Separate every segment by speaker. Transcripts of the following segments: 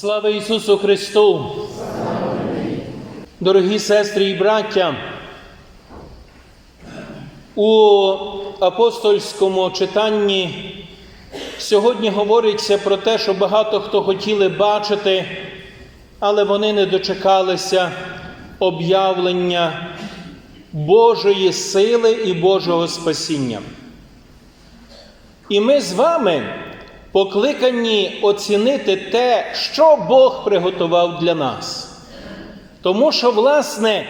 Speaker 1: Слава Ісусу Христу! Дорогі сестри і браття, у апостольському читанні сьогодні говориться про те, що багато хто хотіли бачити, але вони не дочекалися об'явлення Божої сили і Божого спасіння. І ми з вами покликані оцінити те, що Бог приготував для нас. Тому що, власне,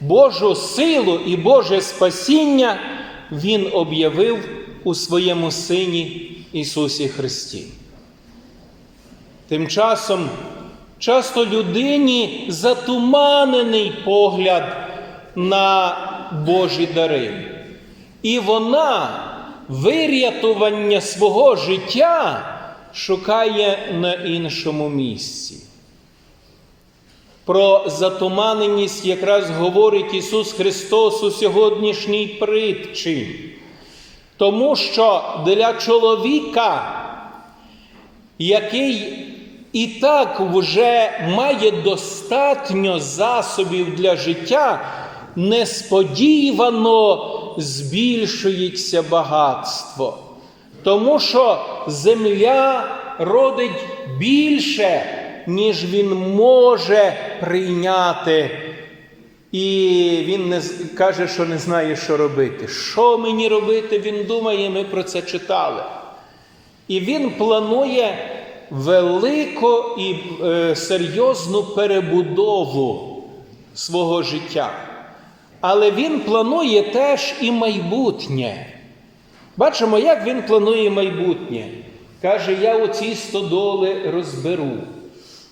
Speaker 1: Божу силу і Боже спасіння Він об'явив у своєму Сині Ісусі Христі. Тим часом часто людині затуманений погляд на Божі дари. І вона вирятування свого життя шукає на іншому місці. Про затуманеність якраз говорить Ісус Христос у сьогоднішній притчі. Тому що для чоловіка, який і так вже має достатньо засобів для життя, несподівано збільшується багатство. Тому що земля родить більше, ніж він може прийняти. І він не каже, що не знає, що робити. Що мені робити? Він думає, ми про це читали. І він планує велику і е, серйозну перебудову свого життя. Але він планує теж і майбутнє. Бачимо, як він планує майбутнє. Каже, я оці стодоли розберу,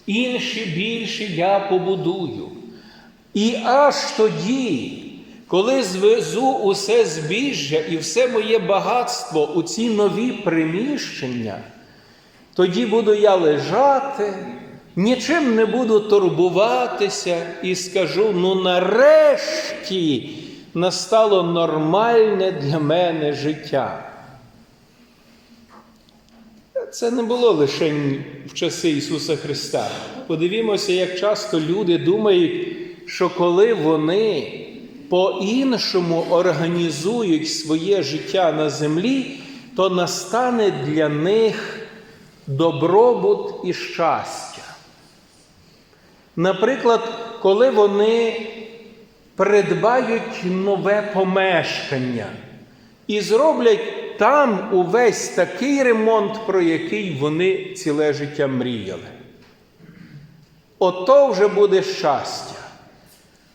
Speaker 1: інші більші я побудую. І аж тоді, коли звезу усе збіжжя і все моє багатство у ці нові приміщення, тоді буду я лежати, нічим не буду турбуватися і скажу: ну нарешті настало нормальне для мене життя. Це не було лише в часи Ісуса Христа. Подивімося, як часто люди думають, що коли вони по-іншому організують своє життя на землі, то настане для них добробут і щастя. Наприклад, коли вони придбають нове помешкання і зроблять там увесь такий ремонт, про який вони ціле життя мріяли. Ото вже буде щастя.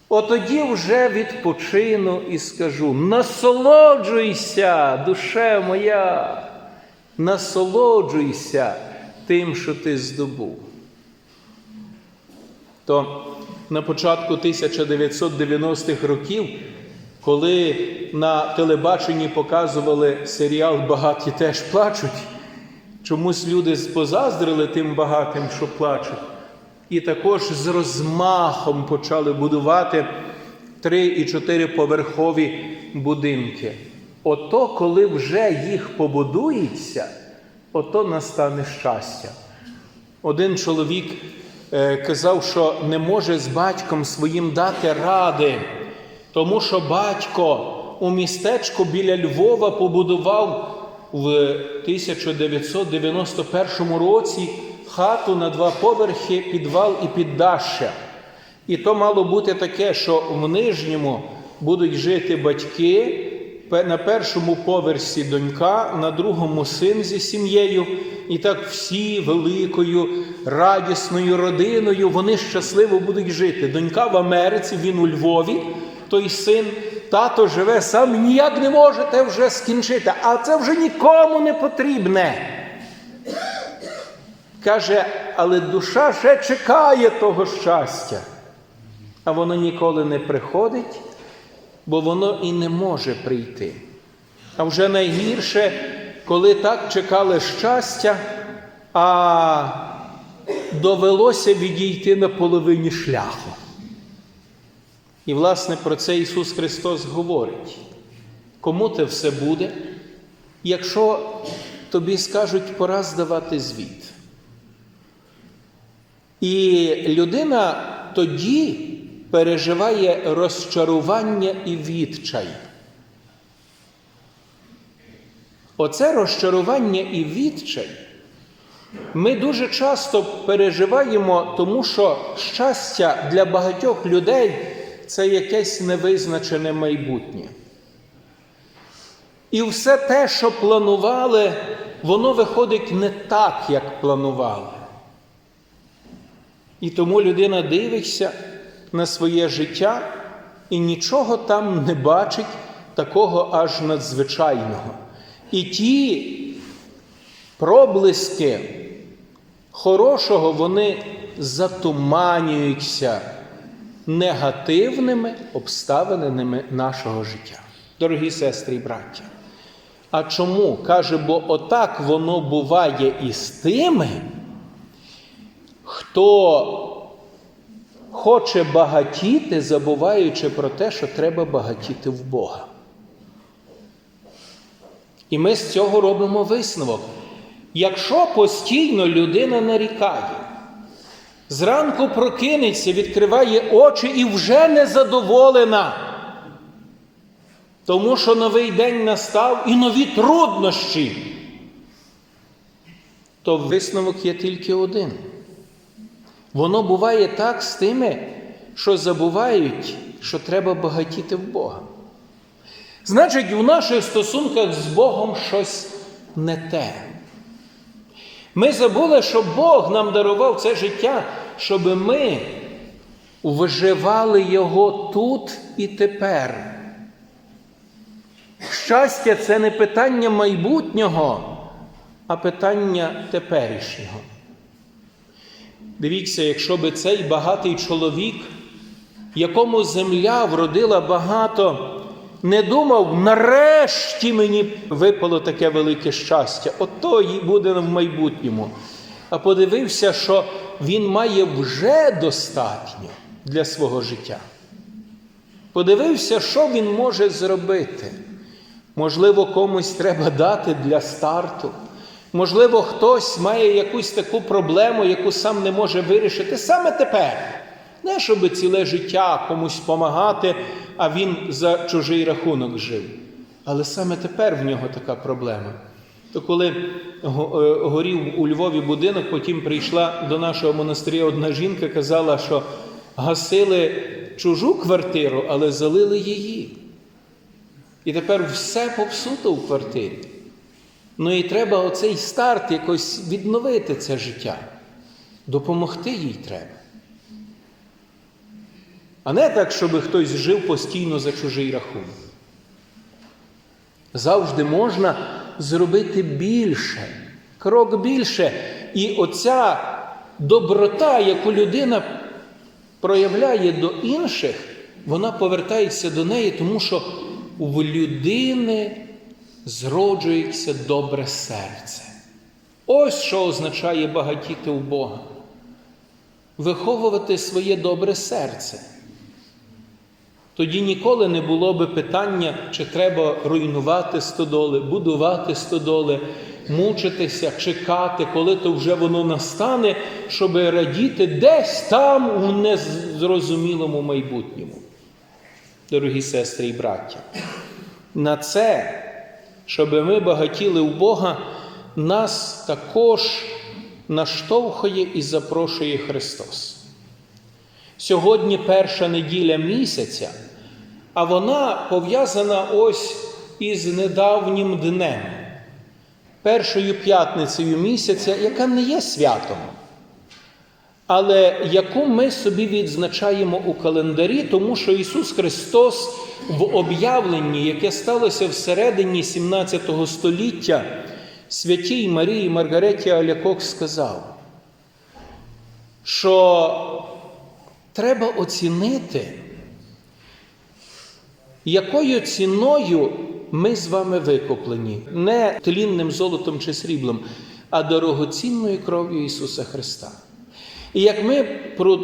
Speaker 1: Отоді вже відпочину і скажу: насолоджуйся, душе моя, насолоджуйся тим, що ти здобув. То на початку 1990-х років, коли на телебаченні показували серіал Багаті теж плачуть, чомусь люди позаздрили тим багатим, що плачуть. І також з розмахом почали будувати три і чотири поверхові будинки. Ото, коли вже їх побудується, ото настане щастя. Один чоловік казав, що не може з батьком своїм дати ради, тому що батько у містечку біля Львова побудував в 1991 році хату на два поверхи, підвал і піддаща. І то мало бути таке, що в нижньому будуть жити батьки, на першому поверсі донька, на другому син зі сім'єю. І так всі великою радісною родиною вони щасливо будуть жити. Донька в Америці, він у Львові, той син, тато живе сам ніяк не можете вже скінчити, а це вже нікому не потрібне. Каже, але душа ще чекає того щастя, а воно ніколи не приходить, бо воно і не може прийти. А вже найгірше, коли так чекали щастя, а довелося відійти на половині шляху. І, власне, про це Ісус Христос говорить. Кому те все буде, якщо тобі скажуть, пора здавати звіт? І людина тоді переживає розчарування і відчай. Оце розчарування і відчай ми дуже часто переживаємо, тому що щастя для багатьох людей це якесь невизначене майбутнє. І все те, що планували, воно виходить не так, як планували. І тому людина дивиться на своє життя і нічого там не бачить такого аж надзвичайного. І ті проблиски хорошого вони затуманюються негативними обставинами нашого життя. Дорогі сестри і браття. А чому? Каже, бо отак воно буває і з тими, хто хоче багатіти, забуваючи про те, що треба багатіти в Бога. І ми з цього робимо висновок. Якщо постійно людина нарікає, зранку прокинеться, відкриває очі і вже незадоволена, тому що новий день настав і нові труднощі, то висновок є тільки один. Воно буває так з тими, що забувають, що треба багатіти в Бога. Значить, в наших стосунках з Богом щось не те. Ми забули, що Бог нам дарував це життя, щоб ми вживали його тут і тепер. Щастя це не питання майбутнього, а питання теперішнього. Дивіться, якщо би цей багатий чоловік, якому земля вродила багато, не думав, нарешті мені випало таке велике щастя, ото й буде в майбутньому. А подивився, що він має вже достатньо для свого життя. Подивився, що він може зробити. Можливо, комусь треба дати для старту. Можливо, хтось має якусь таку проблему, яку сам не може вирішити саме тепер. Не щоб ціле життя комусь допомагати, а він за чужий рахунок жив. Але саме тепер в нього така проблема. То коли горів у Львові будинок, потім прийшла до нашого монастиря одна жінка, казала, що гасили чужу квартиру, але залили її. І тепер все попсуто в квартирі. Ну і треба оцей старт якось відновити це життя. Допомогти їй треба. А не так, щоб хтось жив постійно за чужий рахунок. Завжди можна зробити більше, крок більше. І оця доброта, яку людина проявляє до інших, вона повертається до неї, тому що у людини зроджується добре серце. Ось що означає багатіти у Бога. Виховувати своє добре серце. Тоді ніколи не було би питання, чи треба руйнувати стодоли, будувати стодоли, мучитися, чекати, коли то вже воно настане, щоб радіти десь там у незрозумілому майбутньому. Дорогі сестри і браття, на це, щоб ми багатіли у Бога, нас також наштовхує і запрошує Христос. Сьогодні перша неділя місяця, а вона пов'язана ось із недавнім днем, першою п'ятницею місяця, яка не є святом, але яку ми собі відзначаємо у календарі, тому що Ісус Христос в об'явленні, яке сталося всередині 17 століття, святій Марії Маргареті Алякок сказав, що треба оцінити, якою ціною ми з вами викуплені, не тлінним золотом чи сріблом, а дорогоцінною кров'ю Ісуса Христа. І як ми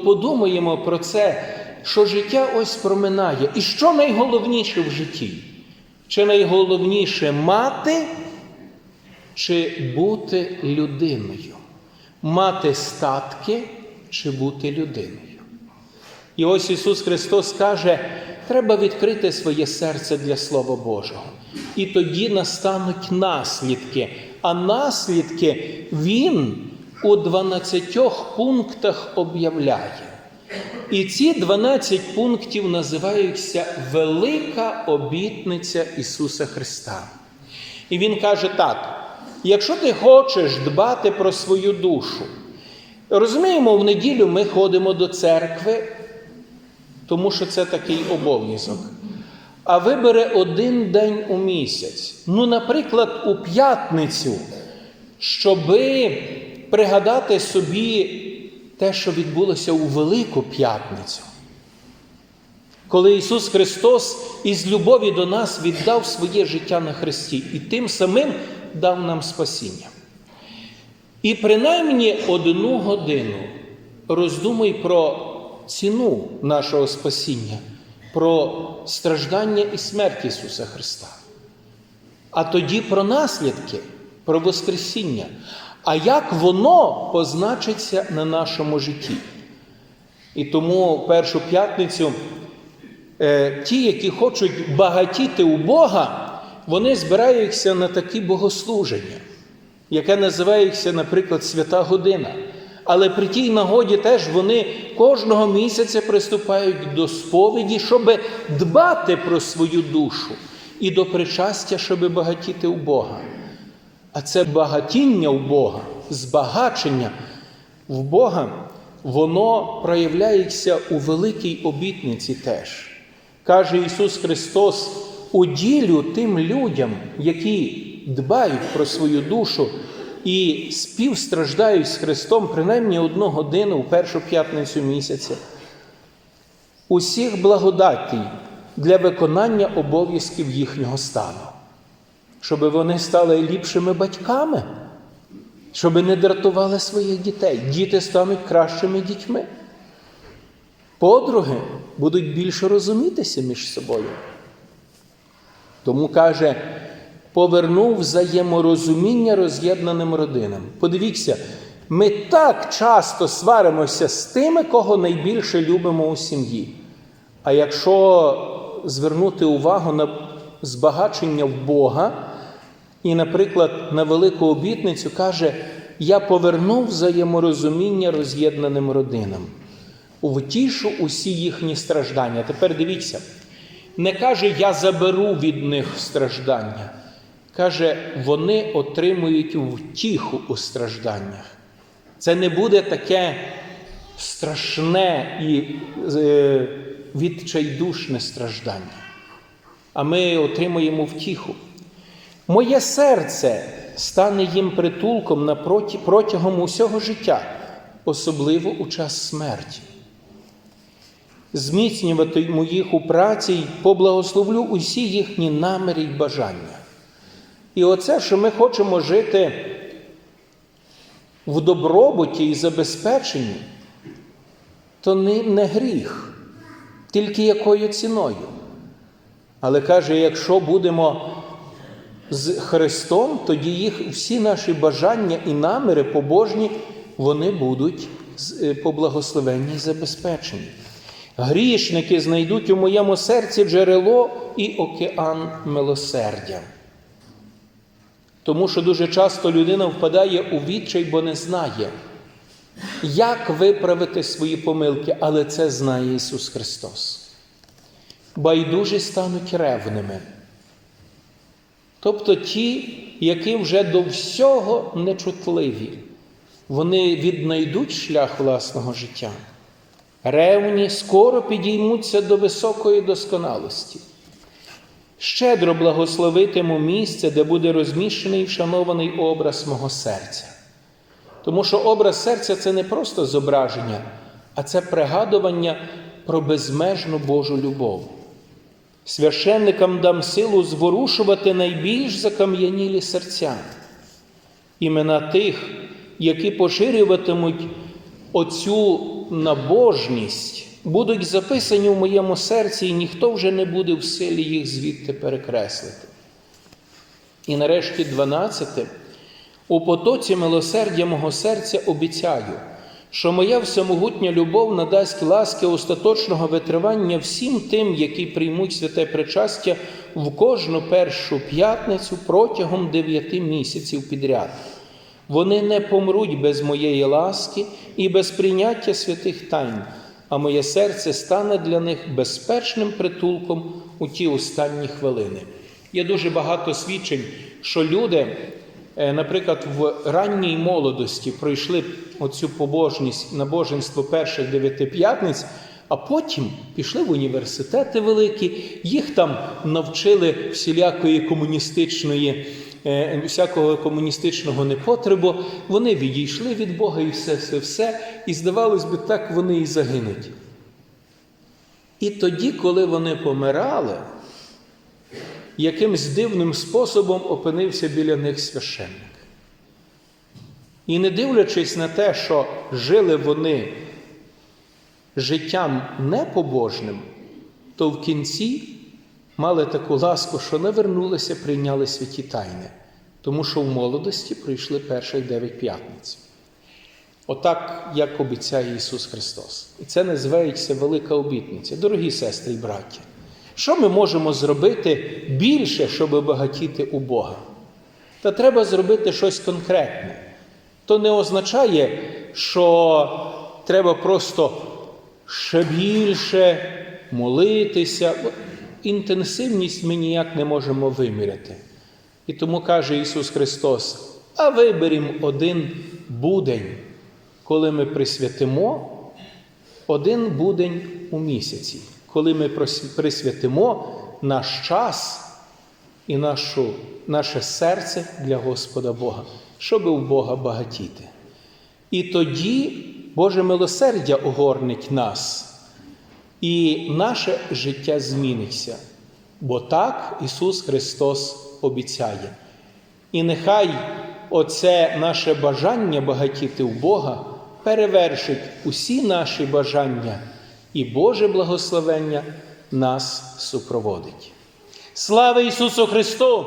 Speaker 1: подумаємо про це, що життя ось проминає, і що найголовніше в житті? Чи найголовніше мати, чи бути людиною? Мати статки чи бути людиною. І ось Ісус Христос каже, треба відкрити своє серце для Слова Божого. І тоді настануть наслідки. А наслідки Він у 12 пунктах об'являє. І ці 12 пунктів називаються Велика обітниця Ісуса Христа. І Він каже так: якщо ти хочеш дбати про свою душу, розуміємо, в неділю ми ходимо до церкви, тому що це такий обов'язок. А вибере один день у місяць. Ну, наприклад, у п'ятницю, щоби пригадати собі те, що відбулося у Велику П'ятницю. Коли Ісус Христос із любові до нас віддав своє життя на Христі і тим самим дав нам спасіння. І принаймні одну годину роздумуй про ціну нашого спасіння, про страждання і смерть Ісуса Христа. А тоді про наслідки, про Воскресіння. А як воно позначиться на нашому житті? І тому першу п'ятницю е, ті, які хочуть багатіти у Бога, вони збираються на такі богослуження, яке називається, наприклад, Свята Година. Але при тій нагоді теж вони кожного місяця приступають до сповіді, щоб дбати про свою душу і до причастя, щоб багатіти у Бога. А це багатіння в Бога, збагачення в Бога, воно проявляється у великій обітниці теж. Каже Ісус Христос: уділю тим людям, які дбають про свою душу і співстраждають з Христом принаймні одну годину в першу п'ятницю місяця. Усіх благодатій для виконання обов'язків їхнього стану щоб вони стали ліпшими батьками, щоб не дратували своїх дітей. Діти стануть кращими дітьми. Подруги будуть більше розумітися між собою. Тому каже, повернув взаєморозуміння роз'єднаним родинам. Подивіться, ми так часто сваримося з тими, кого найбільше любимо у сім'ї. А якщо звернути увагу на збагачення в Бога, і, наприклад, на велику обітницю каже: Я повернув взаєморозуміння роз'єднаним родинам, втішу усі їхні страждання. Тепер дивіться, не каже, я заберу від них страждання. Каже, вони отримують втіху у стражданнях. Це не буде таке страшне і е, відчайдушне страждання. А ми отримуємо втіху. Моє серце стане їм притулком протягом усього життя, особливо у час смерті. Зміцнюватиму їх у праці й поблагословлю усі їхні наміри й бажання. І оце, що ми хочемо жити в добробуті і забезпеченні, то не гріх, тільки якою ціною. Але каже, якщо будемо з Христом, тоді їх всі наші бажання і наміри побожні, вони будуть поблагословенні і забезпечені. Грішники знайдуть у моєму серці джерело і океан милосердя. Тому що дуже часто людина впадає у відчай, бо не знає, як виправити свої помилки, але це знає Ісус Христос. Байдужі стануть ревними. Тобто ті, які вже до всього нечутливі, вони віднайдуть шлях власного життя. Ревні скоро підіймуться до високої досконалості. Щедро благословитиму місце, де буде розміщений і вшанований образ мого серця. Тому що образ серця це не просто зображення, а це пригадування про безмежну Божу любов. Священникам дам силу зворушувати найбільш закам'янілі серця, імена тих, які поширюватимуть оцю набожність, будуть записані в моєму серці, і ніхто вже не буде в силі їх звідти перекреслити. І нарешті, 12. У потоці милосердя мого серця обіцяю, що моя всемогутня любов надасть ласки остаточного витривання всім тим, які приймуть святе причастя в кожну першу п'ятницю протягом дев'яти місяців підряд. Вони не помруть без моєї ласки і без прийняття святих тайн, а моє серце стане для них безпечним притулком у ті останні хвилини. Є дуже багато свідчень, що люди, наприклад, в ранній молодості пройшли оцю побожність набоженство перших дев'яти п'ятниць, а потім пішли в університети великі, їх там навчили всілякої комуністичної е, всякого комуністичного непотребу, вони відійшли від Бога і все, все, все, і здавалось би, так вони і загинуть. І тоді, коли вони помирали, якимсь дивним способом опинився біля них священник. І не дивлячись на те, що жили вони життям непобожним, то в кінці мали таку ласку, що не вернулися, прийняли святі тайни, тому що в молодості пройшли перших дев'ять п'ятниць. Отак, як обіцяє Ісус Христос. І це називається велика обітниця. Дорогі сестри і браття, що ми можемо зробити більше, щоб багатіти у Бога? Та треба зробити щось конкретне. То не означає, що треба просто ще більше молитися. Інтенсивність ми ніяк не можемо виміряти. І тому каже Ісус Христос: а виберімо один будень, коли ми присвятимо один будень у місяці, коли ми присвятимо наш час і нашу, наше серце для Господа Бога, щоб у Бога багатіти. І тоді Боже милосердя огорнить нас, і наше життя зміниться. Бо так Ісус Христос обіцяє. І нехай оце наше бажання багатіти в Бога перевершить усі наші бажання, і Боже благословення нас супроводить. Слава Ісусу Христу!